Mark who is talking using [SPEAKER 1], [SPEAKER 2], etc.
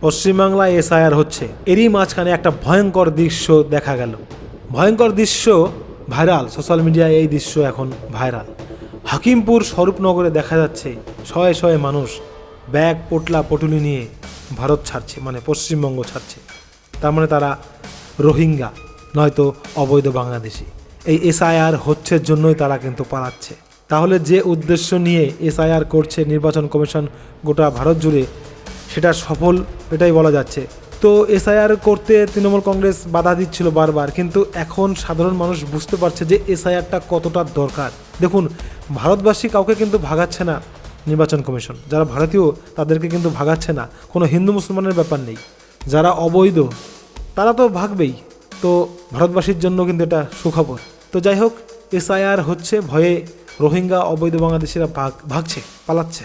[SPEAKER 1] পশ্চিমবাংলায় এসআইআর হচ্ছে। এরই মাঝখানে একটা ভয়ঙ্কর দৃশ্য দেখা গেল। ভয়ঙ্কর দৃশ্য ভাইরাল। সোশ্যাল মিডিয়ায় এই দৃশ্য এখন ভাইরাল। হাকিমপুর স্বরূপনগরে দেখা যাচ্ছে শয়ে শয়ে মানুষ ব্যাগ, পোটলা, পটুলি নিয়ে ভারত ছাড়ছে মানে পশ্চিমবঙ্গ ছাড়ছে। তার মানে তারা রোহিঙ্গা, নয়তো অবৈধ বাংলাদেশি। এই এসআইআর হচ্ছে জন্যই তারা কিন্তু পালাচ্ছে। তাহলে যে উদ্দেশ্য নিয়ে এসআইআর করছে নির্বাচন কমিশন গোটা ভারত জুড়ে সেটা সফল এটাই বলা যাচ্ছে। তো এসআইআর করতে তৃণমূল কংগ্রেস বাধা দিচ্ছিল বারবার, কিন্তু এখন সাধারণ মানুষ বুঝতে পারছে যে এসআইআরটা কতটা দরকার। দেখুন, ভারতবাসী কাউকে কিন্তু ভাগাচ্ছে না নির্বাচন কমিশন। যারা ভারতীয়, তাদেরকে কিন্তু ভাগাচ্ছে না। কোনো হিন্দু মুসলমানের ব্যাপার নেই। যারা অবৈধ, তারা তো ভাগবেই। তো ভারতবাসীর জন্য কিন্তু এটা সুখবর। তো যাই হোক, এসআইআর হচ্ছে, ভয়ে রোহিঙ্গা, অবৈধ বাংলাদেশিরা ভাগ, ভাগছে, পালাচ্ছে।